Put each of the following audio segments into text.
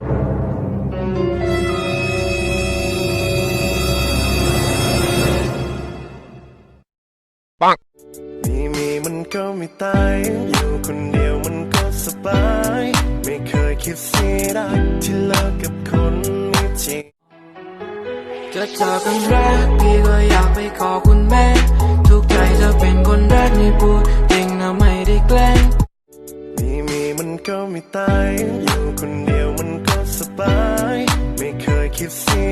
มีมีมันก็ไม่ตายอยู่คนเดียวมันก็สบาย ไม่เคยคิดเสียดายที่เลิกกับคนไม่จริง จะจากกันแรกพี่ก็อยากไปขอคุณแม่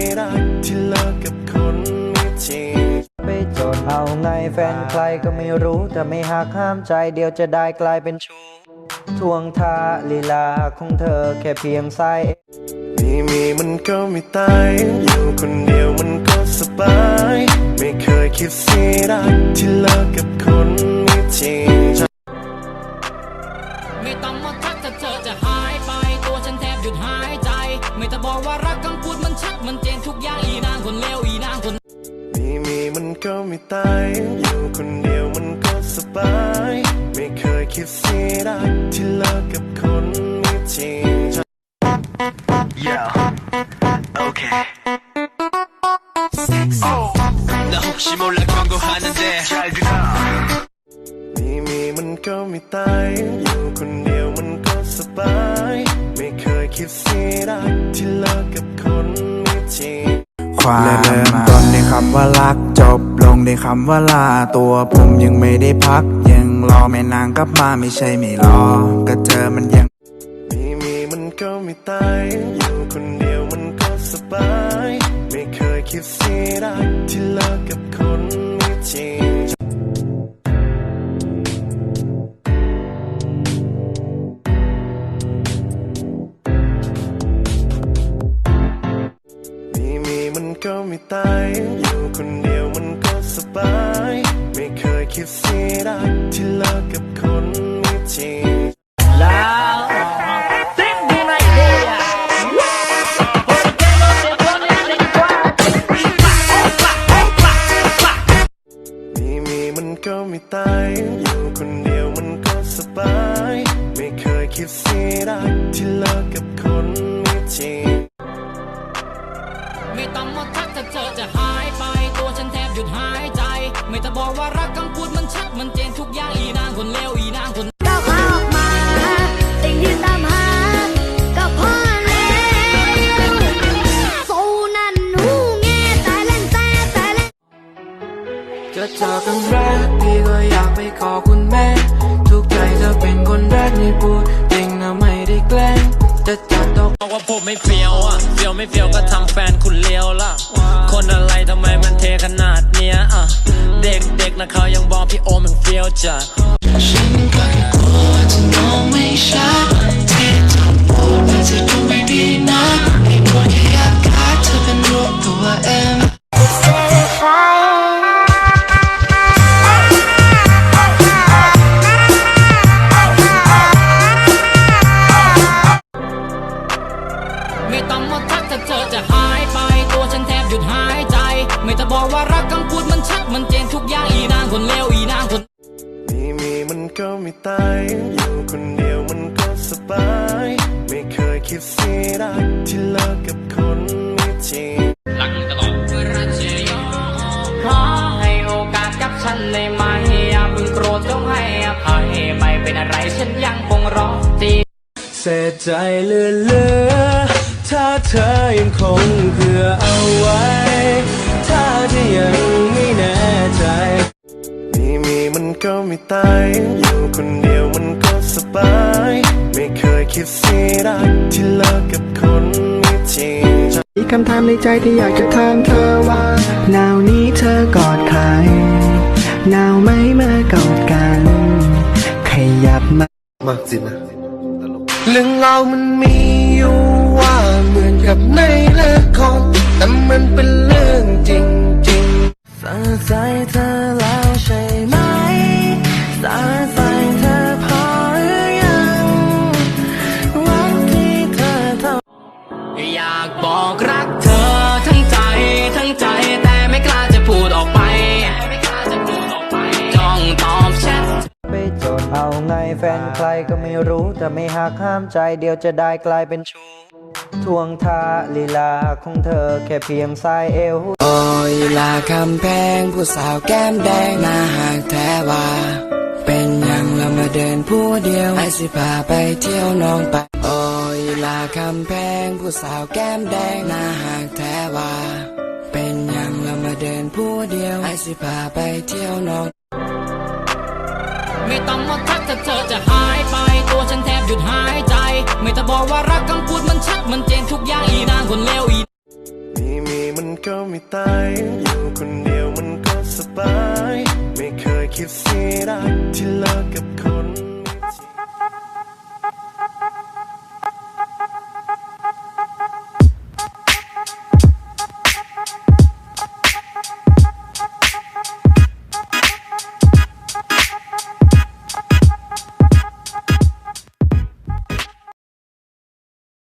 ดเสียดายที่เลิกกับคนไม่จริงไปจดเอาไงแฟนใครก็ไม่รู้แต่ไม่หักห้ามใจเดียวจะได้กลายเป็นชู้ทวงท่าลีลาของเธอแค่เพียงสายมีมีมันก็ไม่ตาย อยู่คนเดียวมันก็สบาย ไม่เคยคิดเสียดายที่เลิกกับคนไม่จริง คนเลวอีนางคน มีมีมันก็ไม่ตายอยู่คนเดียวมันก็สบาย ไม่เคยคิดเสียดายที่เลิกกับคนไม่จริง 나 혹시 몰라 경고하는데 잘 들어 มีมีมันก็ไม่ตายอยู่คนเดียวมันก็สบาย ไม่เคยคิดเสียดายที่เลิกกับคนไม่จริง ความเริ่มต้นในคำว่ารักจบลงในคำว่าลาตัวผมยังไม่ได้พัก ยังรอแม่นางกลับมาไม่ใช่ไม่รอ ก็เจอมันยังมีมีมันก็ไม่ตายอยู่คนเดียวมันก็สบาย ไม่เคยคิดเสียดายที่เลิกกับคน ก็ไม่ตาย อยู่คนเดียวมันก็สบาย ไม่เคยคิดเสียดายที่เลิกกับคนไม่จริงมีมีมันก็ไม่ตาย อยู่คนเดียวมันก็สบาย ไม่เคยคิดเสียดายที่เลิกกับคนไม่จริง ถ้าเธอจะหายไป ตัวฉันแทบหยุดหายใจ ไม่ต้องบอกว่ารักคำพูดมันชัดมันเจนทุกอย่างอีนางคนเลวอีนางคนก้าวขาออกมาสิ่งที่ตามหาก็พอแล้วสู้นั่นหูแง่แต่เล่นแต่แต่เล่นจะจากกันแรกพี่ก็อยากไปขอคุณแม่ ทุกใจจะเป็นคนแรกนี่พูดจริงนะไม่ได้แกล้ง จะจัดดอกบอกว่าผมไม่เฟี้ยวอะเฟี้ยวไม่เฟี้ยวก็ทำแฟนคุณเลี้ยวล่ะ คนอะไรทำไมมันเทขนาดเนี้ยอะ เด็กๆนะเขายังบอกพี่โอมยังเฟี้ยวจัด ไตายอยู่คนเดียวมันก็สบาย ไม่เคยคิดเสียดายที่เลิกกับคนไม่จริงรักตลอดขอให้โอกาสกับฉันได้ไหมอย่าเพิ่งโกรธจงให้อภัยไม่เป็นอะไรฉันยังคงรอจีเสียใจเลือเลือถ้าเธอยังคงเผื่อเอาไว้ ถ้าเธอยังไม่แน่ใจ ก็ไม่ตาย อยู่คนเดียวมันก็สบาย ไม่เคยคิดเสียดายที่เลิกกับคนไม่จริงมีคำถามในใจที่อยากจะถามเธอว่าหนาวนี้เธอกอดใครหนาวไหมเมื่อกอดกันขยับมาเรื่องเราวมันมี เอาไงแฟนใครก็ไม่รู้ แต่ไม่หักห้ามใจเดียวจะได้กลายเป็นชู้ทวงท่าลีลาของเธอแค่เพียงสายเอว โอ้ยลาคำแพงผู้สาวแก้มแดงหน้าหากแท้ว่า เป็นยังเรามาเดินผู้เดียวไอสิพาไปเที่ยวน้องไป โอ้ยลาคำแพงผู้สาวแก้มแดงหน้าหากแท้ว่า เป็นยังเรามาเดินผู้เดียวไอสิพาไปเที่ยวน้อง ไม่ต้องมาทักถ้าเธอจะหายไป ตัวฉันแทบหยุดหายใจ ไม่ต้องบอกว่ารักคำพูดมันชัดมันเจนทุกอย่างอีนางคนเลวอีมีมีมันก็ไม่ตายอยู่คนเดียวมันก็สบาย ไม่เคยคิดเสียดายที่เลิกกับ